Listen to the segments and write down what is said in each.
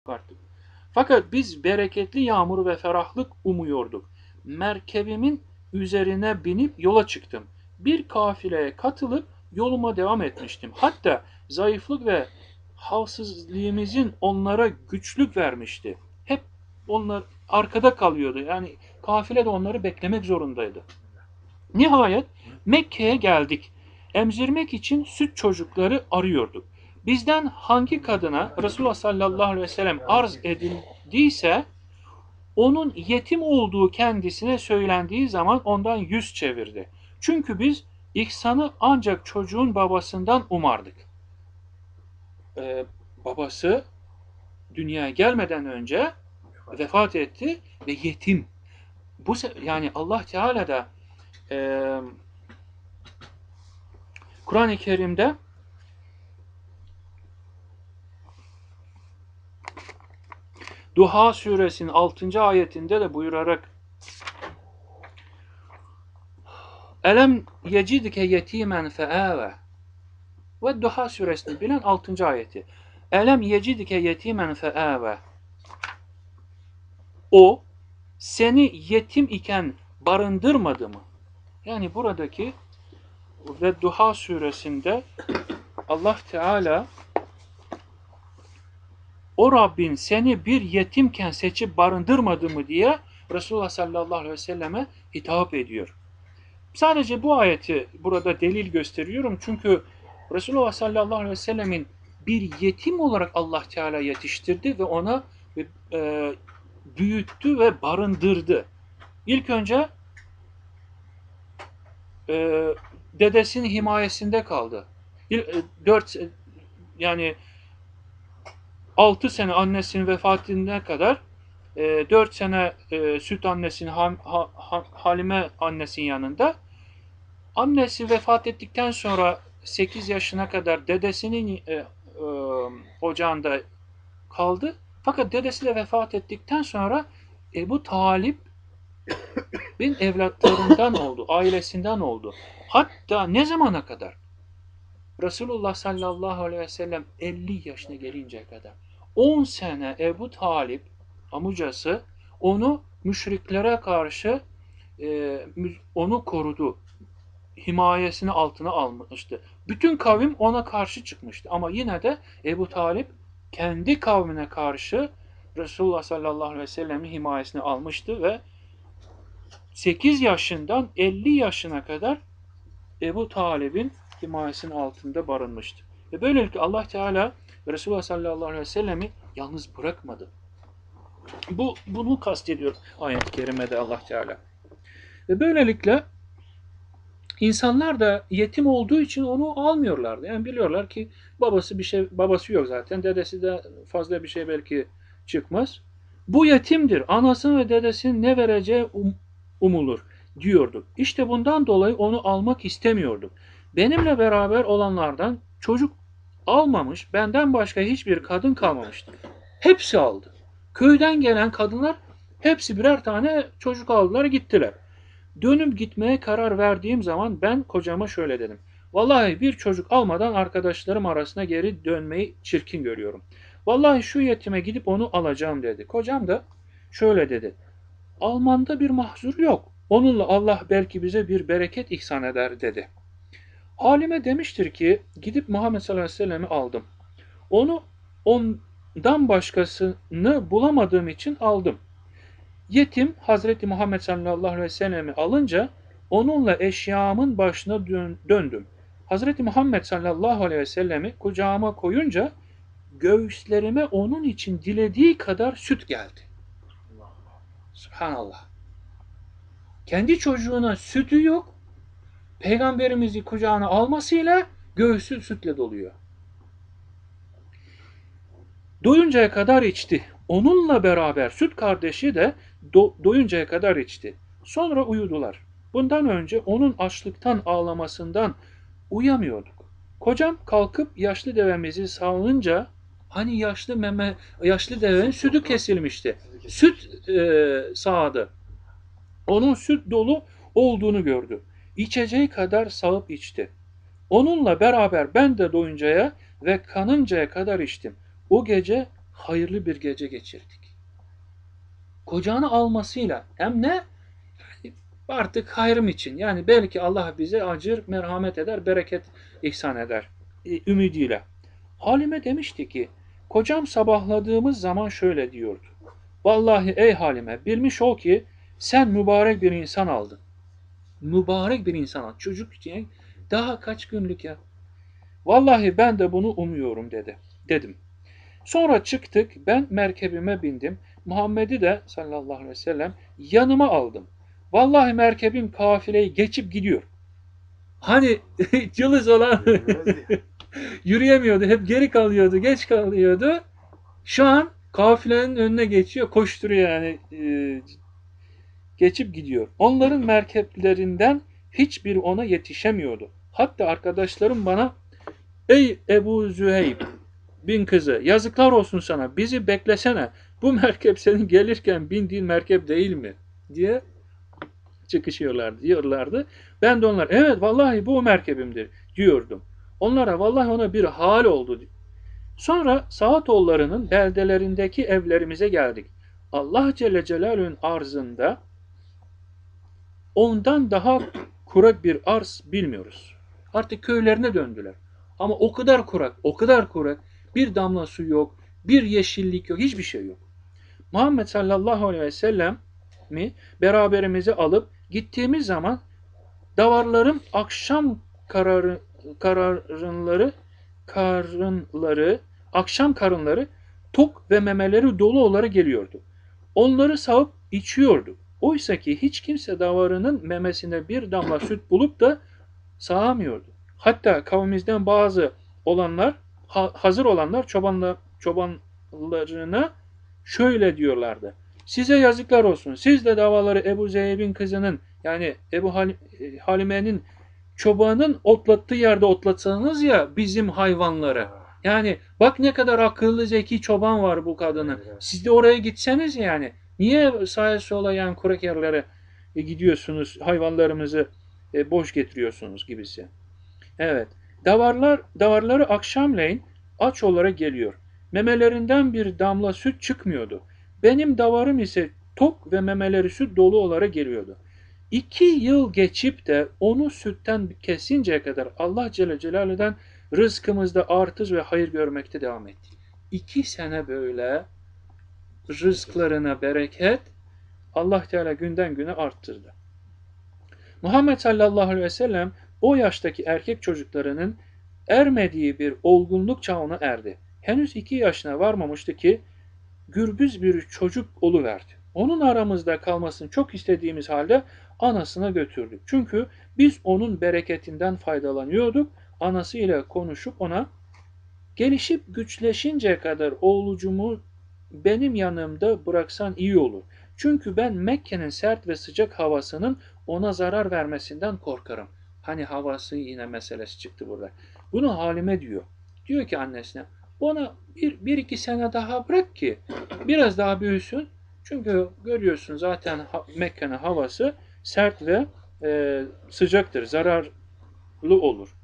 çıkarttık. Fakat biz bereketli yağmur ve ferahlık umuyorduk. Merkebimin üzerine binip yola çıktım. Bir kafileye katılıp yoluma devam etmiştim. Hatta zayıflık ve halsizliğimizin onlara güçlük vermişti. Hep onlar arkada kalıyordu. Yani kafile de onları beklemek zorundaydı. Nihayet Mekke'ye geldik. Emzirmek için süt çocukları arıyorduk. Bizden hangi kadına Resulullah sallallahu aleyhi ve sellem arz edildiyse onun yetim olduğu kendisine söylendiği zaman ondan yüz çevirdi. Çünkü biz ihsanı ancak çocuğun babasından umardık. Ee, babası dünyaya gelmeden önce vefat etti ve yetim. Bu yani Allah Teala da e, Kur'an-ı Kerim'de Duha suresinin 6. ayetinde de buyurarak Elem yecidike yetimen feave ve Duha suresini bilen 6. ayeti. Elem yecidike yetimen feave O seni yetim iken barındırmadı mı? Yani buradaki ve Duha suresinde Allah Teala o Rabbin seni bir yetimken seçip barındırmadı mı diye Resulullah sallallahu aleyhi ve selleme hitap ediyor. Sadece bu ayeti burada delil gösteriyorum çünkü Resulullah sallallahu aleyhi ve sellemin bir yetim olarak Allah Teala yetiştirdi ve ona e, büyüttü ve barındırdı. İlk önce e, dedesinin himayesinde kaldı. E, dört yani 6 sene annesinin vefatına kadar e, 4 sene e, süt annesinin ha, ha, Halime annesinin yanında. Annesi vefat ettikten sonra 8 yaşına kadar dedesinin e, e, ocağında kaldı. Fakat dedesi de vefat ettikten sonra Ebu Talip bin evlatlarından oldu, ailesinden oldu. Hatta ne zamana kadar? Resulullah sallallahu aleyhi ve sellem 50 yaşına gelinceye kadar 10 sene Ebu Talip amcası onu müşriklere karşı e, onu korudu. Himayesini altına almıştı. Bütün kavim ona karşı çıkmıştı. Ama yine de Ebu Talip kendi kavmine karşı Resulullah sallallahu aleyhi ve sellem'in himayesini almıştı ve 8 yaşından 50 yaşına kadar Ebu Talib'in himayesinin altında barınmıştı. Ve böylelikle Allah Teala Resulullah sallallahu aleyhi ve sellemi yalnız bırakmadı. Bu bunu kastediyor ayet-i kerimede Allah Teala. Ve böylelikle insanlar da yetim olduğu için onu almıyorlardı. Yani biliyorlar ki babası bir şey babası yok zaten. Dedesi de fazla bir şey belki çıkmaz. Bu yetimdir. Anasının ve dedesinin ne vereceği um, umulur diyorduk. İşte bundan dolayı onu almak istemiyorduk. Benimle beraber olanlardan çocuk almamış, benden başka hiçbir kadın kalmamıştı. Hepsi aldı. Köyden gelen kadınlar hepsi birer tane çocuk aldılar gittiler. Dönüp gitmeye karar verdiğim zaman ben kocama şöyle dedim. Vallahi bir çocuk almadan arkadaşlarım arasına geri dönmeyi çirkin görüyorum. Vallahi şu yetime gidip onu alacağım dedi. Kocam da şöyle dedi. Almanda bir mahzur yok. Onunla Allah belki bize bir bereket ihsan eder dedi. Halime demiştir ki gidip Muhammed sallallahu aleyhi ve sellem'i aldım. Onu ondan başkasını bulamadığım için aldım. Yetim Hazreti Muhammed sallallahu aleyhi ve sellem'i alınca onunla eşyamın başına döndüm. Hazreti Muhammed sallallahu aleyhi ve sellemi kucağıma koyunca göğüslerime onun için dilediği kadar süt geldi. Subhanallah. Kendi çocuğuna sütü yok peygamberimizi kucağına almasıyla göğsü sütle doluyor. Doyuncaya kadar içti. Onunla beraber süt kardeşi de do doyuncaya kadar içti. Sonra uyudular. Bundan önce onun açlıktan ağlamasından uyamıyorduk. Kocam kalkıp yaşlı devemizi sağınca hani yaşlı meme yaşlı devenin sütü kesilmişti. Süt e, sağdı. Onun süt dolu olduğunu gördü içeceği kadar sağıp içti. Onunla beraber ben de doyuncaya ve kanıncaya kadar içtim. O gece hayırlı bir gece geçirdik. Kocanı almasıyla hem ne? Artık hayrım için. Yani belki Allah bize acır, merhamet eder, bereket ihsan eder. E, ümidiyle. Halime demişti ki, kocam sabahladığımız zaman şöyle diyordu. Vallahi ey Halime, bilmiş ol ki sen mübarek bir insan aldın. Mübarek bir insan aldın. Çocuk için daha kaç günlük ya. Vallahi ben de bunu umuyorum dedi. Dedim. Sonra çıktık, ben merkebime bindim. Muhammed'i de sallallahu aleyhi ve sellem yanıma aldım. Vallahi merkebim kafileyi geçip gidiyor. Hani cılız olan yürüyemiyordu, hep geri kalıyordu, geç kalıyordu. Şu an kafilenin önüne geçiyor, koşturuyor yani e, geçip gidiyor. Onların merkeplerinden hiçbir ona yetişemiyordu. Hatta arkadaşlarım bana ey Ebu Züheyb bin kızı yazıklar olsun sana bizi beklesene bu merkep senin gelirken bindiğin merkep değil mi diye çıkışıyorlardı diyorlardı. Ben de onlar evet vallahi bu merkebimdir diyordum. Onlara vallahi ona bir hal oldu. Sonra Saatoğullarının beldelerindeki evlerimize geldik. Allah Celle Celaluhu'nun arzında ondan daha kurak bir arz bilmiyoruz. Artık köylerine döndüler. Ama o kadar kurak, o kadar kurak. Bir damla su yok, bir yeşillik yok, hiçbir şey yok. Muhammed sallallahu aleyhi ve sellem mi beraberimizi alıp gittiğimiz zaman davarların akşam kararı, kararınları karınları akşam karınları tok ve memeleri dolu olarak geliyordu. Onları sağıp içiyordu. Oysa ki hiç kimse davarının memesine bir damla süt bulup da sağamıyordu. Hatta kavmimizden bazı olanlar, ha, hazır olanlar çobanla, çobanlarına şöyle diyorlardı. Size yazıklar olsun. Siz de davaları Ebu Zeyb'in kızının yani Ebu Halime'nin çobanın otlattığı yerde otlatsanız ya bizim hayvanları. Yani bak ne kadar akıllı zeki çoban var bu kadının. Siz de oraya gitseniz yani. Niye sağa sola yani kurak yerlere e, gidiyorsunuz hayvanlarımızı e, boş getiriyorsunuz gibisi. Evet. Davarlar, davarları akşamleyin aç olarak geliyor. Memelerinden bir damla süt çıkmıyordu. Benim davarım ise tok ve memeleri süt dolu olarak geliyordu. İki yıl geçip de onu sütten kesinceye kadar Allah Celle Celaluhu'dan rızkımızda artış ve hayır görmekte devam etti. İki sene böyle rızklarına bereket Allah Teala günden güne arttırdı. Muhammed sallallahu aleyhi ve sellem o yaştaki erkek çocuklarının ermediği bir olgunluk çağına erdi. Henüz iki yaşına varmamıştı ki gürbüz bir çocuk oluverdi. Onun aramızda kalmasını çok istediğimiz halde anasına götürdük. Çünkü biz onun bereketinden faydalanıyorduk. Anası ile konuşup ona gelişip güçleşinceye kadar oğlucumu benim yanımda bıraksan iyi olur. Çünkü ben Mekke'nin sert ve sıcak havasının ona zarar vermesinden korkarım. Hani havası yine meselesi çıktı burada. Bunu halime diyor. Diyor ki annesine ona bir, bir iki sene daha bırak ki biraz daha büyüsün. Çünkü görüyorsun zaten Mekke'nin havası sert ve e, sıcaktır. Zararlı olur.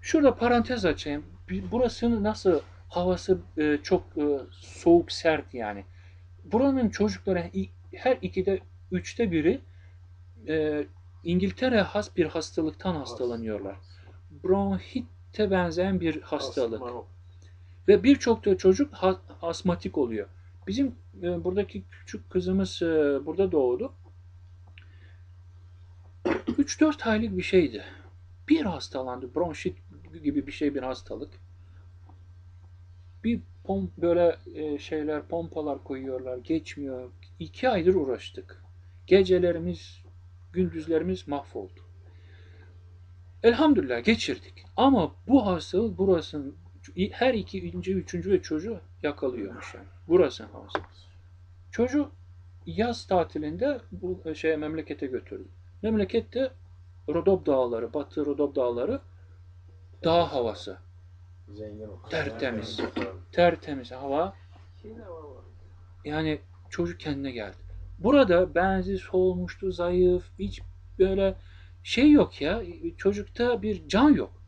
Şurada parantez açayım. Burasının nasıl havası e, çok e, soğuk, sert yani. Buranın çocukları her ikide, üçte biri e, İngiltere has bir hastalıktan hastalanıyorlar. Bronhite benzeyen bir hastalık. Ve birçok da çocuk asmatik oluyor. Bizim e, buradaki küçük kızımız e, burada doğdu. 3-4 aylık bir şeydi. Bir hastalandı. Bronşit gibi bir şey bir hastalık. Bir pomp böyle e, şeyler pompalar koyuyorlar. Geçmiyor. İki aydır uğraştık. Gecelerimiz, gündüzlerimiz mahvoldu. Elhamdülillah geçirdik. Ama bu hastalık burasının her iki, ince, üçüncü ve çocuğu yakalıyormuş yani. Burasının havası. Çocuğu yaz tatilinde bu şeye memlekete götürdü. Memlekette Rodob Dağları, Batı Rodob Dağları dağ havası. Zengin Tertemiz. Tertemiz hava. Yani çocuk kendine geldi. Burada benzi solmuştu, zayıf, hiç böyle şey yok ya. Çocukta bir can yok.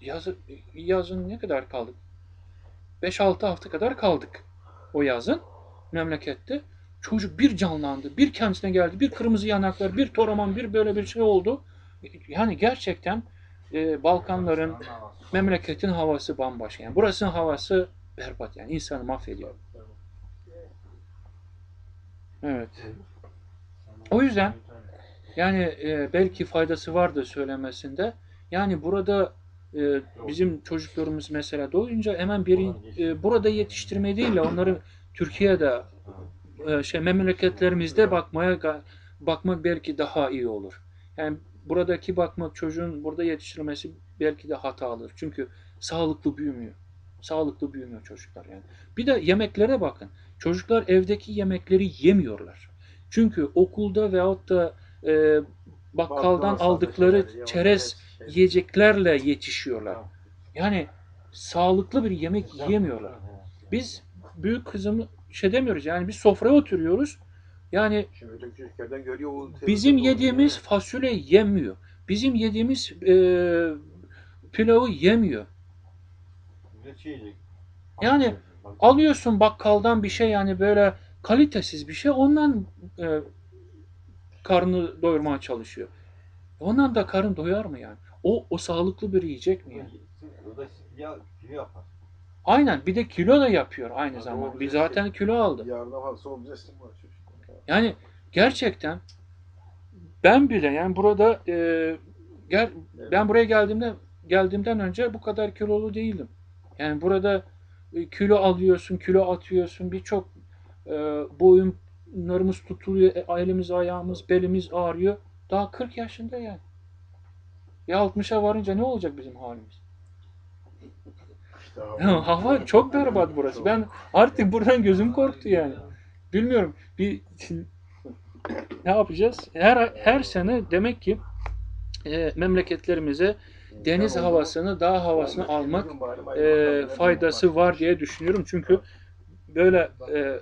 Yazı, yazın ne kadar kaldık? 5-6 hafta kadar kaldık o yazın memlekette. Çocuk bir canlandı, bir kendisine geldi, bir kırmızı yanaklar, bir toraman, bir böyle bir şey oldu. Yani gerçekten e, Balkanların, memleketin havası bambaşka. Yani burasının havası berbat yani insanı mahvediyor. Evet. O yüzden yani e, belki faydası vardır söylemesinde. Yani burada e, bizim çocuklarımız mesela doğunca hemen bir e, burada yetiştirme değil de onları Türkiye'de e, şey memleketlerimizde bakmaya bakmak belki daha iyi olur. Yani buradaki bakmak çocuğun burada yetiştirilmesi belki de hatalıdır. Çünkü sağlıklı büyümüyor. Sağlıklı büyümüyor çocuklar yani. Bir de yemeklere bakın. Çocuklar evdeki yemekleri yemiyorlar. Çünkü okulda veyahut da e, bakkaldan aldıkları çerez yiyeceklerle yetişiyorlar. Yani sağlıklı bir yemek yiyemiyorlar. Biz büyük kızımı şey demiyoruz yani biz sofraya oturuyoruz. Yani bizim yediğimiz fasulye yemiyor. Bizim yediğimiz e, pilavı yemiyor. Yani Alıyorsun bakkaldan bir şey yani böyle kalitesiz bir şey ondan e, karnını doyurmaya çalışıyor. Ondan da karın doyar mı yani? O o sağlıklı bir yiyecek mi yani? Ya yapar. Aynen bir de kilo da yapıyor aynı zamanda. Bir zaten kilo aldı. Obezite var çocuk. Yani gerçekten ben bile yani burada e, gel ben buraya geldiğimde geldiğimden önce bu kadar kilolu değildim. Yani burada e, kilo alıyorsun, kilo atıyorsun. Birçok e, boyunlarımız tutuluyor, e, elimiz, ayağımız, belimiz ağrıyor. Daha 40 yaşında yani. Ya 60'a varınca ne olacak bizim halimiz? Hava çok berbat burası. Ben artık buradan gözüm korktu yani. Bilmiyorum. Bir ne yapacağız? Her her sene demek ki e, memleketlerimize deniz havasını, dağ havasını almak e, faydası var diye düşünüyorum. Çünkü böyle e,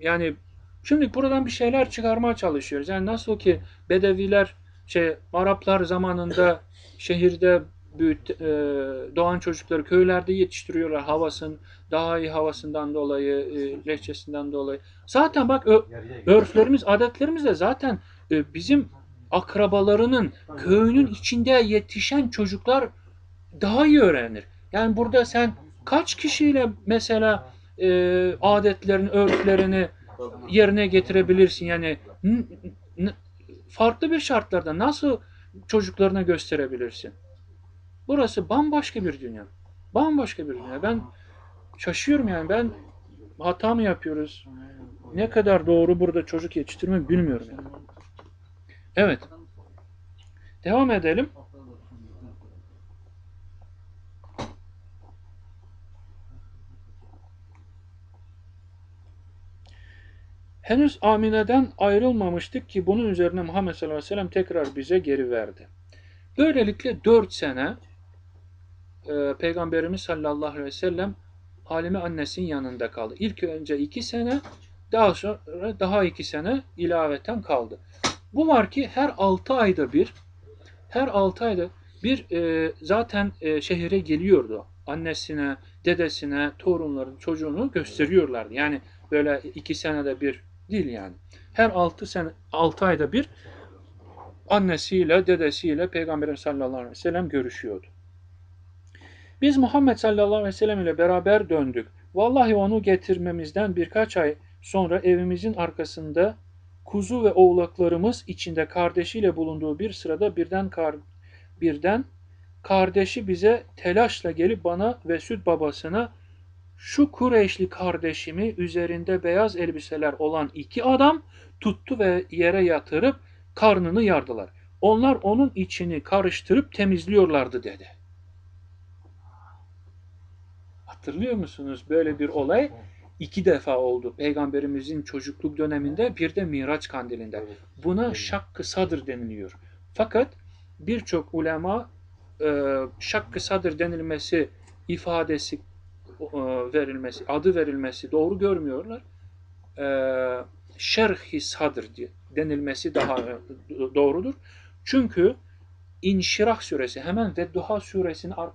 yani şimdi buradan bir şeyler çıkarmaya çalışıyoruz. Yani nasıl ki Bedeviler şey Araplar zamanında şehirde büyüt, e, doğan çocukları köylerde yetiştiriyorlar havasın daha iyi havasından dolayı, e, lehçesinden dolayı. Zaten bak ö- örflerimiz, adetlerimiz de zaten e, bizim akrabalarının köyünün içinde yetişen çocuklar daha iyi öğrenir. Yani burada sen kaç kişiyle mesela e, adetlerini, örflerini yerine getirebilirsin? Yani farklı bir şartlarda nasıl çocuklarına gösterebilirsin? Burası bambaşka bir dünya. Bambaşka bir dünya. Ben şaşıyorum yani ben hata mı yapıyoruz? Ne kadar doğru burada çocuk yetiştirmek bilmiyorum yani. Evet. Devam edelim. Henüz Amine'den ayrılmamıştık ki bunun üzerine Muhammed sallallahu aleyhi ve sellem tekrar bize geri verdi. Böylelikle dört sene e, Peygamberimiz sallallahu aleyhi ve sellem Halime annesinin yanında kaldı. İlk önce iki sene, daha sonra daha iki sene ilaveten kaldı. Bu var ki her altı ayda bir, her altı ayda bir e, zaten e, şehire geliyordu. Annesine, dedesine, torunların çocuğunu gösteriyorlardı. Yani böyle iki senede bir değil yani. Her altı sene, altı ayda bir annesiyle, dedesiyle Peygamberimiz sallallahu aleyhi ve sellem görüşüyordu. Biz Muhammed sallallahu aleyhi ve sellem ile beraber döndük. Vallahi onu getirmemizden birkaç ay sonra evimizin arkasında kuzu ve oğlaklarımız içinde kardeşiyle bulunduğu bir sırada birden kar, birden kardeşi bize telaşla gelip bana ve süt babasına şu Kureyşli kardeşimi üzerinde beyaz elbiseler olan iki adam tuttu ve yere yatırıp karnını yardılar. Onlar onun içini karıştırıp temizliyorlardı dedi. Hatırlıyor musunuz böyle bir olay? iki defa oldu. Peygamberimizin çocukluk döneminde bir de Miraç kandilinde. Buna şakkı sadır deniliyor. Fakat birçok ulema e, şakkı sadır denilmesi ifadesi e, verilmesi, adı verilmesi doğru görmüyorlar. E, şerhi sadır diye denilmesi daha doğrudur. Çünkü İnşirah suresi hemen ve Duha suresinin arkasında